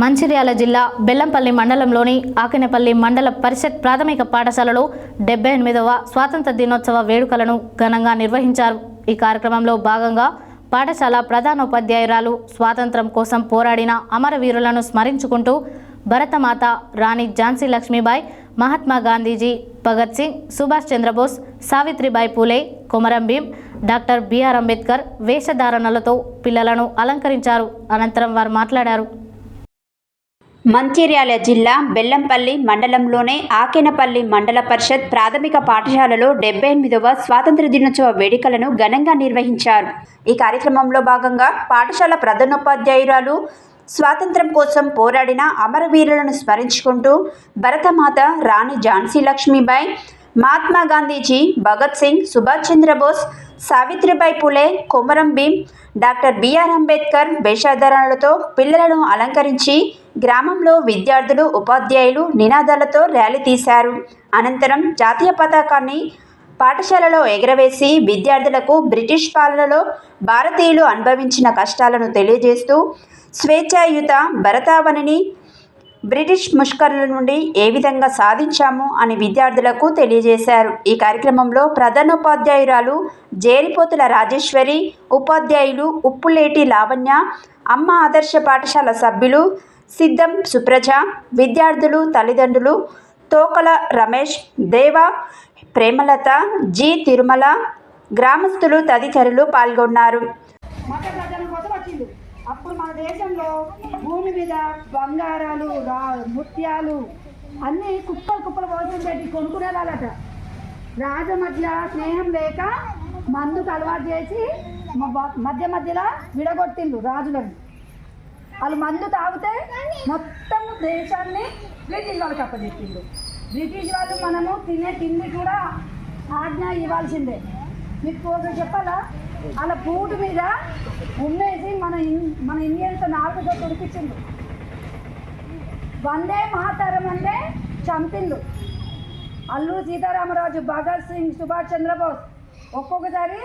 మంచిర్యాల జిల్లా బెల్లంపల్లి మండలంలోని ఆకినేపల్లి మండల పరిషత్ ప్రాథమిక పాఠశాలలో డెబ్బై ఎనిమిదవ స్వాతంత్ర దినోత్సవ వేడుకలను ఘనంగా నిర్వహించారు. ఈ కార్యక్రమంలో భాగంగా పాఠశాల ప్రధానోపాధ్యాయురాలు స్వాతంత్రం కోసం పోరాడిన అమరవీరులను స్మరించుకుంటూ Bharatmata Rani Jhansi Lakshmibai Mahatma Gandhiji Bhagat Singh Subhash Chandrabose Savitribai Phule Komaram Bheem doctor B R Ambedkar వేషధారణలతో పిల్లలను అలంకరించారు. అనంతరం వారు మాట్లాడారు. మంచిర్యాల జిల్లా బెల్లంపల్లి మండలంలోనే ఆకేనపల్లి మండల పరిషత్ ప్రాథమిక పాఠశాలలో డెబ్బై ఎనిమిదవ స్వాతంత్ర దినోత్సవ వేడుకలను ఘనంగా నిర్వహించారు. ఈ కార్యక్రమంలో భాగంగా పాఠశాల ప్రధానోపాధ్యాయురాలు స్వాతంత్రం కోసం పోరాడిన అమరవీరులను స్మరించుకుంటూ Bharatmata Rani Jhansi Lakshmibai Mahatma Gandhiji Bhagat Singh Subhash Chandrabose Savitribai Phule Komaram Bheem doctor B R Ambedkar వేషధారణలతో పిల్లలను అలంకరించి గ్రామంలో విద్యార్థులు ఉపాధ్యాయులు నినాదాలతో ర్యాలీ తీశారు. అనంతరం జాతీయ పతాకాన్ని పాఠశాలలో ఎగరవేసి విద్యార్థులకు బ్రిటిష్ పాలనలో భారతీయులు అనుభవించిన కష్టాలను తెలియజేస్తూ స్వేచ్ఛాయుత భరతావనిని బ్రిటిష్ ముష్కరుల నుండి ఏ విధంగా సాధించాము అని విద్యార్థులకు తెలియజేశారు. ఈ కార్యక్రమంలో ప్రధానోపాధ్యాయురాలు జేరిపోతుల రాజేశ్వరి ఉపాధ్యాయులు ఉప్పులేటి లావణ్య అమ్మ ఆదర్శ పాఠశాల సభ్యులు సిద్ధం సుప్రజ విద్యార్థులు తల్లిదండ్రులు తోకల రమేష్ దేవ ప్రేమలత జి తిరుమల గ్రామస్తులు తదితరులు పాల్గొన్నారు. అప్పుడు మన దేశంలో భూమి మీద బంగారాలు రా ముత్యాలు అన్నీ కుప్పలు కుప్పలు పోతుంది పెట్టి కొనుక్కునే వాళ్ళట రాజు మధ్య స్నేహం లేక మందుకు అలవాటు చేసి మధ్య మధ్యలో విడగొట్టిండు రాజులను. వాళ్ళు మందు తాగితే మొత్తం దేశాన్ని బ్రిటిష్ వాళ్ళకి అప్పచెప్పిండు. బ్రిటిష్ వాళ్ళు మనము తినే తిండి కూడా ఆజ్ఞ ఇవ్వాల్సిందే. మీకు ఒకటి చెప్పాలా? అలా పూట మీద ఉండేసి మన మన ఇండియన్తో నాలుగుతో తొడిపించిండు. వందే మహాతరం అంటే చంపిండు. అల్లు సీతారామరాజు భగత్ సింగ్ సుభాష్ చంద్రబోస్ ఒక్కొక్కసారి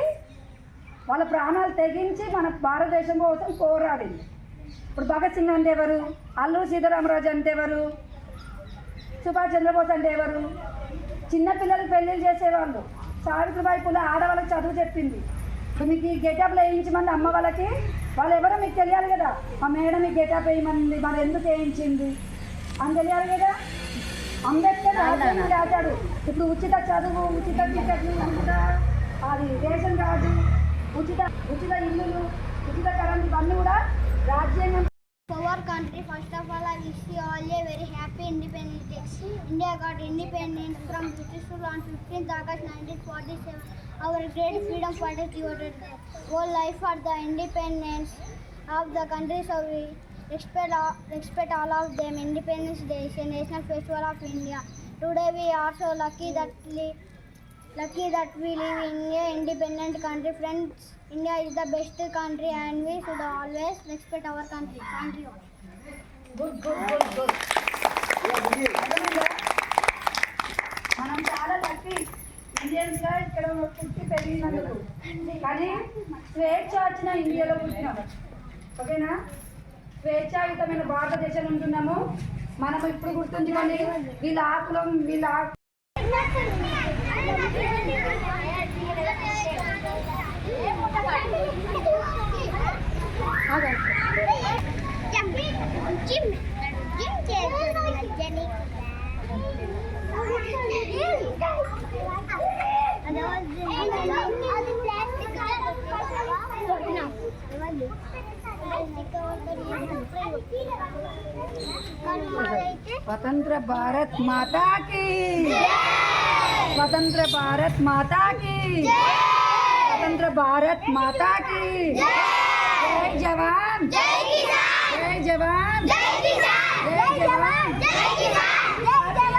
వాళ్ళ ప్రాణాలు తెగించి మన భారతదేశం కోసం పోరాడింది. ఇప్పుడు భగత్ సింగ్ అంటే ఎవరు? అల్లు సీతారామరాజు అంటే ఎవరు? సుభాష్ చంద్రబోస్ అంటే ఎవరు? చిన్నపిల్లలకు పెళ్ళిళ్ళు చేసేవాళ్ళు. సావిత్రిబాయి పుల్ల ఆడవాళ్ళకి చదువు చెప్పింది. ఇప్పుడు మీకు ఈ గెటప్లో వేయించమంది అమ్మ వాళ్ళకి? వాళ్ళు ఎవరో మీకు తెలియాలి కదా. మా మేడం ఈ గెటప్ వేయమంది మరి ఎందుకు వేయించింది? అని తెలియాలి కదా. అంబేద్కర్ రాశాడు. ఇప్పుడు ఉచిత చదువు ఉచిత టికెట్లు ఉచిత అది రేషన్ కార్డు ఉచిత ఉచిత ఇల్లులు ఉచిత కరెంట్ ఇవన్నీ కూడా రాజ్యాంగం country, first of all, I wish you all a very happy Independence Day. India got independence from British rule on 15th August 1947. Our great freedom fighters devoted their whole life for the independence of the country, so we respect all, respect all of them. Independence Day is a national festival of India. Today we are so lucky that li- lucky that we live in a independent country. Friends, India is the best country and we should always respect our country. Thank you. Good good good good మనం చాలా lucky ఇండియన్స్గా ఇక్కడ పుట్టి పెరిగినందుకు. కానీ స్వేచ్ఛ వచ్చిన ఇండియాలో పుట్టినాం. ఓకేనా? స్వేచ్ఛాయుతమైన భారతదేశంలో ఉంటున్నాము. మనం ఇప్పుడు గుర్తుంచుకోండి వీళ్ళ ఆకులం వీళ్ళ ఆకు స్వతంత్ర భారత్ మాతాకి స్వతంత్ర భారత్ మాతాకి స్వతంత్ర భారత్ మాతాకి జై జవాన్ జై జవాన్ జై జవాన్